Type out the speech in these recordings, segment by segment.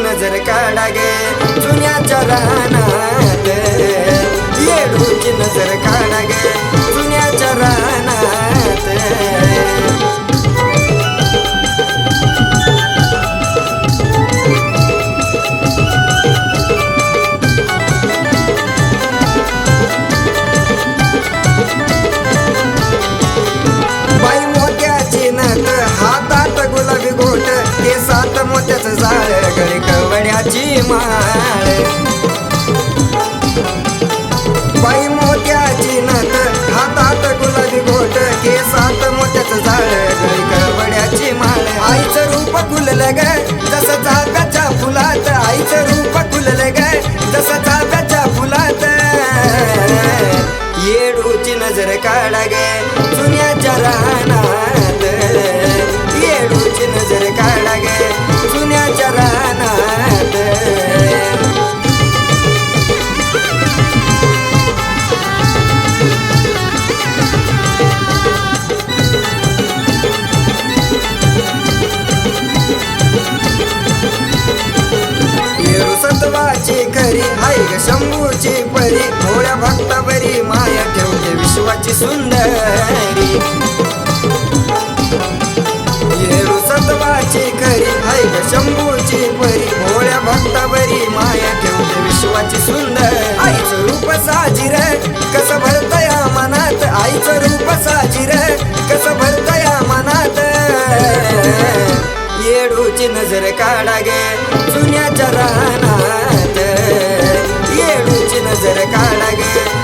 नजर काढा गे जुन्याच्या राहणार येडूची नजर काढा गे जुन्याच्या रानात. हातात गुलाबी गोट मोत्याचं जाळ गळी कवड्याची माळ. येडूची नजर काढा गे जुन्याच्या रानात येडूची नजर काढा गे जुन्याच्या रानात येरू सत्वाची खरी हाय ग शंभूची परी भोळ्या भक्ता बरी विश्वाची सुंदरी. येरू सत्वाची खरी हाय शंभूची परी. भोळ्या भक्ता बरी माया ठेवते विश्वाची सुंदर. आईचं रूप साजिर कसं भरतया मनात. आईचं रूप साजिर कसं भरतया मनात. येडूची नजर काढा गे जुन्याच्या रानात. येडूची नजर काढा गे.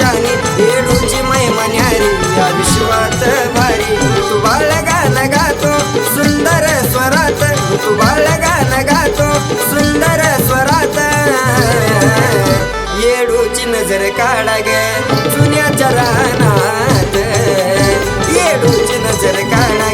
शानी येडूची महिमा न्यारी या विश्वात भारी. तू बाळ गाणं गातो सुंदर स्वरात. तू बाळ गाणं गातो सुंदर स्वरात. येडूची नजर काढा गे जुन्याच्या रानात. येडूची नजर काढा